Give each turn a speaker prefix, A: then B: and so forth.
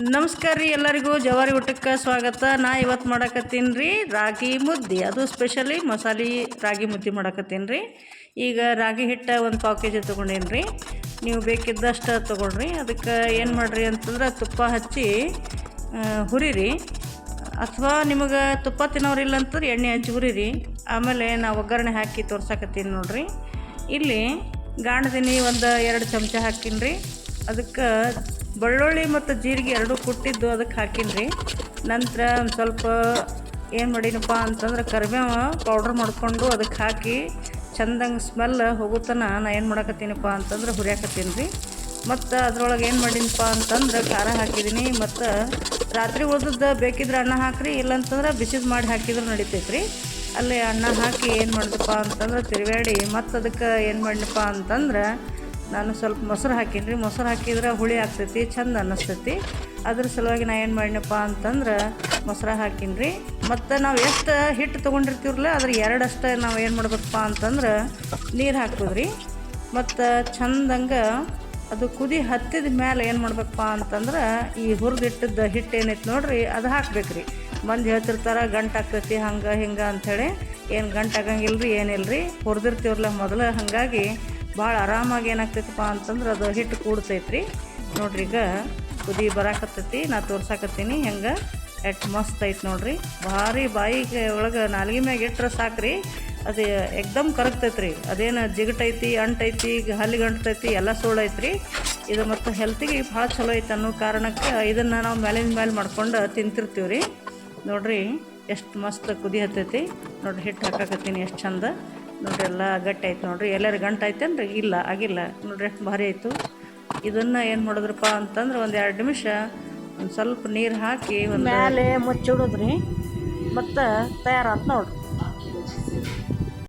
A: ನಮಸ್ಕಾರ ರೀ ಎಲ್ಲರಿಗೂ. ಜವಾರಿ ಊಟಕ್ಕೆ ಸ್ವಾಗತ. ನಾ ಇವತ್ತು ಮಾಡಕತ್ತೀನಿ ರೀ ರಾಗಿ ಮುದ್ದೆ. ಅದು ಸ್ಪೆಷಲಿ ಮಸಾಲೆ ರಾಗಿ ಮುದ್ದೆ ಮಾಡಕತ್ತೀನಿ ರೀ. ಈಗ ರಾಗಿ ಹಿಟ್ಟು ಒಂದು ಪಾವು ಕೆ ಜಿ ತೊಗೊಂಡೇನಿ ರೀ. ನೀವು ಬೇಕಿದ್ದಷ್ಟು ತೊಗೊಳ್ರಿ. ಅದಕ್ಕೆ ಏನು ಮಾಡಿರಿ ಅಂತಂದ್ರೆ ತುಪ್ಪ ಹಚ್ಚಿ ಹುರಿರಿ ಅಥವಾ ನಿಮಗೆ ತುಪ್ಪ ತಿನ್ನೋರಿಲ್ಲ ಅಂತಂದ್ರೆ ಎಣ್ಣೆ ಹಚ್ಚಿ ಹುರಿರಿ ಆಮೇಲೆ ನಾ ಒಗ್ಗರಣೆ ಹಾಕಿ ತೋರ್ಸಾಕತ್ತೀನಿ ನೋಡಿರಿ. ಇಲ್ಲಿ ಗಾಣದಿನಿ ಒಂದು ಎರಡು ಚಮಚ ಹಾಕೀನಿ ರೀ ಅದಕ್ಕೆ ಬೆಳ್ಳುಳ್ಳಿ ಮತ್ತು ಜೀರಿಗೆ ಎರಡೂ ಕುಟ್ಟಿದ್ದು ಅದಕ್ಕೆ ಹಾಕೀನಿ ರೀ ನಂತರ ಒಂದು ಸ್ವಲ್ಪ ಏನು ಮಾಡಿನಪ್ಪ ಅಂತಂದ್ರೆ ಕರಿಬೇವು ಪೌಡ್ರ್ ಮಾಡಿಕೊಂಡು ಅದಕ್ಕೆ ಹಾಕಿ ಚಂದಂಗೆ ಸ್ಮೆಲ್ ಹೋಗುತ್ತನ ನಾನು ಏನು ಮಾಡಕತ್ತೀನಪ್ಪ ಅಂತಂದ್ರೆ ಹುರಿಯಾಕತ್ತೀನಿ ರೀ ಮತ್ತು ಅದ್ರೊಳಗೆ ಏನು ಮಾಡಿನಪ್ಪ ಅಂತಂದ್ರೆ ಖಾರ ಹಾಕಿದ್ದೀನಿ ಮತ್ತು ರಾತ್ರಿ ಉಳ್ದದ್ದು ಬೇಕಿದ್ರೆ ಅನ್ನ ಹಾಕ್ರಿ, ಇಲ್ಲಂತಂದ್ರೆ ಬಿಸಿದು ಮಾಡಿ ಹಾಕಿದ್ರೆ ನಡಿತೈತೆ ರೀ ಅಲ್ಲಿ ಅನ್ನ ಹಾಕಿ ಏನು ಮಾಡಿದಪ್ಪ ಅಂತಂದ್ರೆ ತಿರುಗಾಡಿ ಮತ್ತು ಅದಕ್ಕೆ ಏನು ಮಾಡಿನಪ್ಪ ಅಂತಂದ್ರೆ ನಾನು ಸ್ವಲ್ಪ ಮೊಸರು ಹಾಕೀನಿ ರೀ ಮೊಸರು ಹಾಕಿದ್ರೆ ಹುಳಿ ಆಗ್ತೈತಿ, ಚಂದ ಅನ್ನಿಸ್ತೈತಿ. ಅದ್ರ ಸಲುವಾಗಿ ನಾ ಏನು ಮಾಡಿನಪ್ಪ ಅಂತಂದ್ರೆ ಮೊಸರು ಹಾಕೀನಿ ರೀ ಮತ್ತು ನಾವು ಎಷ್ಟು ಹಿಟ್ಟು ತೊಗೊಂಡಿರ್ತೀವ್ರಲ್ಲ, ಅದ್ರ ಎರಡಷ್ಟು ನಾವು ಏನು ಮಾಡ್ಬೇಕಪ್ಪ ಅಂತಂದ್ರೆ ನೀರು ಹಾಕೋದ್ರಿ. ಮತ್ತು ಚಂದಂಗೆ ಅದು ಕುದಿ ಹತ್ತಿದ ಮೇಲೆ ಏನು ಮಾಡ್ಬೇಕಪ್ಪ ಅಂತಂದ್ರೆ ಈ ಹುರಿದಿಟ್ಟದ್ದು ಹಿಟ್ಟು ಏನೈತೆ ನೋಡ್ರಿ, ಅದು ಹಾಕ್ಬೇಕು ರೀ ಮಂದಿ ಹೇಳ್ತಿರ್ತಾರೆ, ಗಂಟು ಆಗ್ತೈತಿ, ಹಂಗೆ ಹಿಂಗೆ ಅಂಥೇಳಿ ಏನು ಗಂಟು ಆಗಂಗಿಲ್ಲ ರೀ ಏನಿಲ್ಲ ರೀ ಹುರಿದಿರ್ತೀವ್ರಲ್ಲ ಮೊದಲು, ಹಾಗಾಗಿ ಭಾಳ ಆರಾಮಾಗಿ ಏನಾಗ್ತೈತಪ್ಪ ಅಂತಂದ್ರೆ ಅದು ಹಿಟ್ಟು ಕೂಡ್ತೈತೆ ರೀ ನೋಡ್ರಿ ಈಗ ಕುದಿ ಬರಾಕತ್ತೈತಿ, ನಾ ತೋರ್ಸಾಕತ್ತೀನಿ, ಹೆಂಗೆ? ಎಟ್ ಮಸ್ತ್ ಐತೆ ನೋಡ್ರಿ. ಭಾರಿ ಬಾಯಿಗೆ ಒಳಗೆ ನಾಲ್ಗೆ ಮ್ಯಾಗ ಇಟ್ರೆ ಸಾಕ್ರಿ. ಅದು ಎಕ್ದಮ್ ಕರಗ್ತೈತೆ ರೀ ಅದೇನು ಜಿಗಟೈತಿ, ಅಂಟೈತಿ ಈಗ ಹಲ್ಲಿಗೆ ಎಲ್ಲ ಸೋಳೈತೆ ರೀ ಇದು ಮತ್ತು ಹೆಲ್ತಿಗೆ ಭಾಳ ಚಲೋ ಐತೆ ಅನ್ನೋ ಕಾರಣಕ್ಕೆ ಇದನ್ನು ನಾವು ಮೇಲಿನ ಮೇಲೆ ಮಾಡ್ಕೊಂಡು ತಿಂತಿರ್ತೀವಿ ರೀ ನೋಡ್ರಿ, ಎಷ್ಟು ಮಸ್ತ್ ಕುದಿ ಹತ್ತೈತಿ. ನೋಡ್ರಿ, ಹಿಟ್ಟು ಹಾಕಾಕತ್ತೀನಿ, ಎಷ್ಟು ಚಂದ. ನೋಡ್ರಿ, ಎಲ್ಲ ಗಟ್ಟಿ ಆಯ್ತು ನೋಡ್ರಿ. ಎಲ್ಲರೂ ಗಂಟು ಆಯ್ತೇನ್ರಿ ಇಲ್ಲ, ಆಗಿಲ್ಲ. ನೋಡ್ರಿ, ಭಾರಿ ಆಯಿತು. ಇದನ್ನು ಏನು ಮಾಡಿದ್ರಪ್ಪ ಅಂತಂದ್ರೆ ಒಂದು ಎರಡು ನಿಮಿಷ ಒಂದು ಸ್ವಲ್ಪ ನೀರು ಹಾಕಿ ಒಂದು ಮೇಲೆ ಮುಚ್ಚಿಡೋದ್ರಿ. ಮತ್ತು ತಯಾರಾತು ನೋಡ್ರಿ.